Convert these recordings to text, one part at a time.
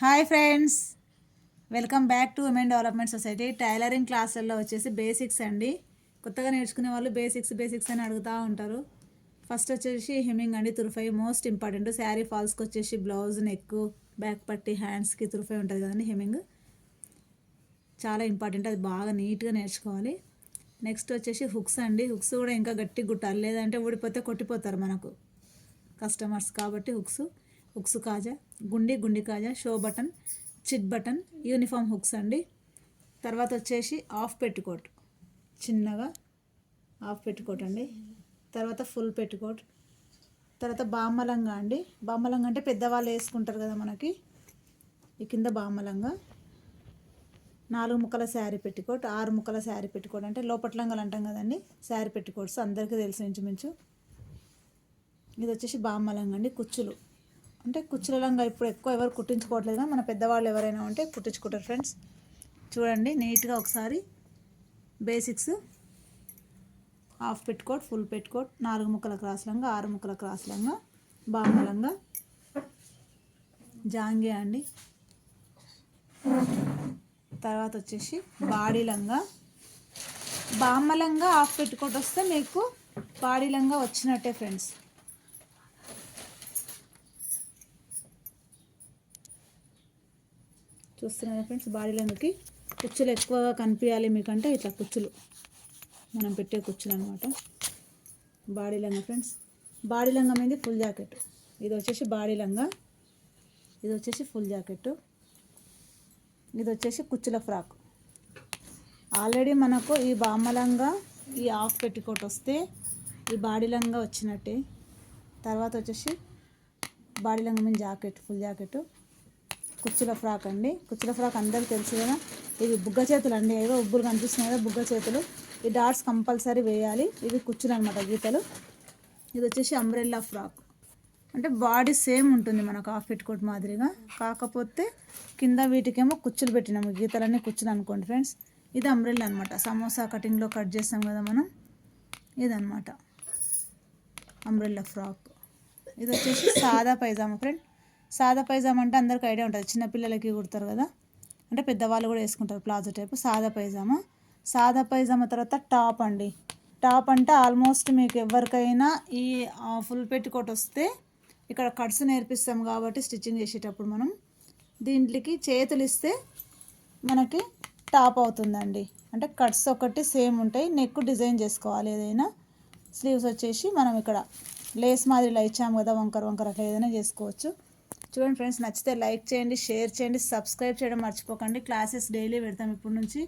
Hi friends. Welcome back to women development society. Tailoring క్లాసుల్లో వచ్చేసి basics అండి. కొత్తగా నేర్చుకునే వాళ్ళు బేసిక్స్ బేసిక్స్ అని అడుగుతూ ఉంటారు. ఫస్ట్ వచ్చేసి హెమ్మింగ్ అండి తురుఫై. Most important. శారీ ఫాల్స్కి వచ్చేసి బ్లౌజ్ నెక్ బ్యాక్ పట్టి హ్యాండ్స్కి తురుఫై ఉంటుంది కదండి హెమ్మింగ్. చాలా ఇంపార్టెంట్. అది బాగా నీట్గా నేర్చుకోవాలి. నెక్స్ట్ వచ్చేసి హుక్స్ అండి. హుక్స్ కూడా ఇంకా గట్టి గుట్టాలి లేదంటే ఊడిపోతే కొట్టిపోతారు మనకు కస్టమర్స్ కాబట్టి హుక్స్. హుక్స్ కాజా గుండి గుండి కాజా show button chit button uniform hooks అండి. తర్వాత వచ్చేసి ఆఫ్ పెట్టుకోట్. చిన్నగా ఆఫ్ పెట్టుకోట్ అండి. తర్వాత ఫుల్ పెట్టుకోట్. తర్వాత బామ్మలంగా అండి. బామ్మలంగా అంటే పెద్దవాళ్ళు వేసుకుంటారు కదా మనకి. ఈ కింద బామ్మలంగా నాలుగు ముక్కల శారీ పెట్టుకోట్ ఆరు ముక్కల శారీ పెట్టుకోట్ అంటే లోపట్లంగలు అంటాం కదండి. శారీ పెట్టుకోట్స్ అందరికీ తెలిసి ఇంచుమించు. ఇది వచ్చేసి బామ్మలంగా అండి కుచ్చులు. అంటే కుచ్చుల లంగా ఇప్పుడు ఎక్కువ ఎవరు కుట్టించుకోవట్లేదు కానీ మన పెద్దవాళ్ళు ఎవరైనా ఉంటే కుట్టించుకుంటారు ఫ్రెండ్స్. చూడండి నీట్గా ఒకసారి basics half petticoat full petticoat నాలుగు ముక్కల క్రాస్ లంగా ఆరు ముక్కల క్రాస్ లంగా బామ్మలంగా జాంగే అండి. తర్వాత వచ్చేసి బాడీ లంగా. బామ్మలంగా హాఫ్ పెట్టుకోట్ వస్తే మీకు బాడీ లంగా వచ్చినట్టే ఫ్రెండ్స్. చూస్తున్నారా ఫ్రెండ్స్ బాడీలందుకి కుచ్చులు ఎక్కువగా కనిపించాలి మీకంటే ఇట్లా కుచ్చులు. మనం పెట్టే కుచ్చులు అనమాట బాడీ లంగా ఫ్రెండ్స్ బాడీ లంగా మీద ఫుల్ జాకెట్ ఇది వచ్చేసి బాడీ లంగా ఇది వచ్చేసి ఫుల్ జాకెట్ ఇది వచ్చేసి కుచ్చుల ఫ్రాక్ ఆల్రెడీ మనకు ఈ బామ్మలంగా ఈ హాఫ్ పెట్టికోట్ వస్తే ఈ బాడీ లంగా వచ్చినట్టే. తర్వాత వచ్చేసి బాడీ లంగా మీద జాకెట్ ఫుల్ జాకెట్ కుచ్చుల ఫ్రాక్ అండి. కుచ్చుల ఫ్రాక్ అందరికీ తెలుసు కదా. ఇవి బుగ్గ చేతులు అండి. ఏదో ఉబ్బులు కనిపిస్తున్నాయి కదా బుగ్గ చేతులు. ఈ డాట్స్ కంపల్సరీ వేయాలి. ఇవి కుచ్చులు అనమాట గీతలు. ఇది వచ్చేసి అంబ్రెల్లా ఫ్రాక్. అంటే బాడీ సేమ్ ఉంటుంది మనకు హాఫ్ ఫిట్ కోట్ మాదిరిగా. కాకపోతే కింద వీటికేమో కుచ్చులు పెట్టినాము. గీతలన్నీ కుచ్చులు అనుకోండి ఫ్రెండ్స్. ఇది అంబ్రెల్లా అనమాట సమోసా కటింగ్లో కట్ చేస్తాం కదా మనం. ఇదనమాట అంబ్రెల్లా ఫ్రాక్. ఇది వచ్చేసి సాదా పైజామా ఫ్రెండ్. సాదా పైజామా అంటే అందరికీ ఐడియా ఉంటుంది. చిన్నపిల్లలకి కుడతారు కదా. అంటే పెద్దవాళ్ళు కూడా వేసుకుంటారు ప్లాజో టైప్. సాదా పైజామా? సాదా పైజామా తర్వాత టాప్ అండి. టాప్ అంటే ఆల్మోస్ట్ మీకు ఎవరికైనా ఈ ఫుల్ పెట్టికోట్ వస్తే ఇక్కడ కట్స్ నేర్పిస్తాం కాబట్టి స్టిచ్చింగ్ చేసేటప్పుడు మనం. దీంట్లోకి చేతులు ఇస్తే మనకి టాప్ అవుతుందండి. అంటే కట్స్ ఒకటి సేమ్ ఉంటాయి. నెక్ డిజైన్ చేసుకోవాలి ఏదైనా. స్లీవ్స్ వచ్చేసి మనం ఇక్కడ లేస్ మాదిరిలా ఇచ్చాము కదా వంకర వంకర అట్లా ఏదైనా చేసుకోవచ్చు. చూడండి ఫ్రెండ్స్ నచ్చితే లైక్ చేయండి షేర్ చేయండి సబ్స్క్రైబ్ చేయడం మర్చిపోకండి. క్లాసెస్ డైలీ పెడతాం ఇప్పటి నుంచి.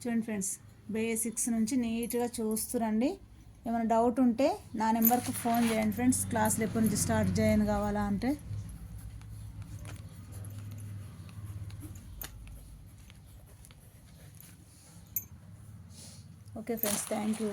చూడండి ఫ్రెండ్స్ బేసిక్స్ నుంచి నీట్గా చూస్తురండి. ఏమైనా డౌట్ ఉంటే నా నెంబర్కి ఫోన్ చేయండి ఫ్రెండ్స్. క్లాసులు ఎప్పటి నుంచి స్టార్ట్ చేయను కావాలా అంటే. Okay friends thank you.